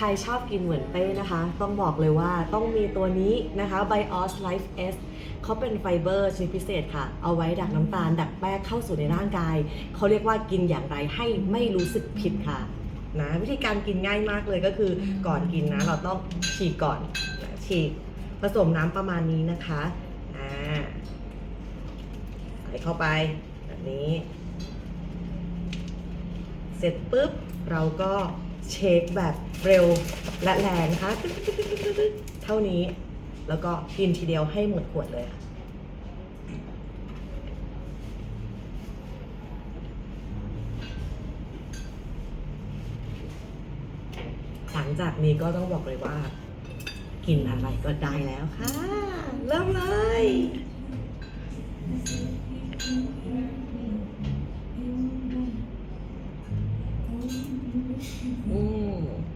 ใครชอบกินเหมือนเป้นะคะ ต้องบอกเลยว่าต้องมีตัวนี้นะคะ Bios Life S เขาเป็นไฟเบอร์ชนิดพิเศษค่ะ เอาไว้ดักน้ำตาล ดักแป้งเข้าสู่ในร่างกาย เขาเรียกว่ากินอย่างไรให้ไม่รู้สึกผิดค่ะนะวิธีการกินง่ายมากเลยก็คือก่อนกินนะ เราต้องฉีกก่อนนะฉีกผสมน้ำประมาณนี้นะคะอ่าใส่เข้าไปแบบนี้ เสร็จปุ๊บเราก็ เช็คแบบเร็วและแรงนะคะ เท่านี้ แล้วก็กินทีเดียวให้หมดขวดเลยค่ะหลังจากนี้ก็ต้องบอกเลยว่า กินอะไรก็ได้แล้วค่ะ เริ่มเลย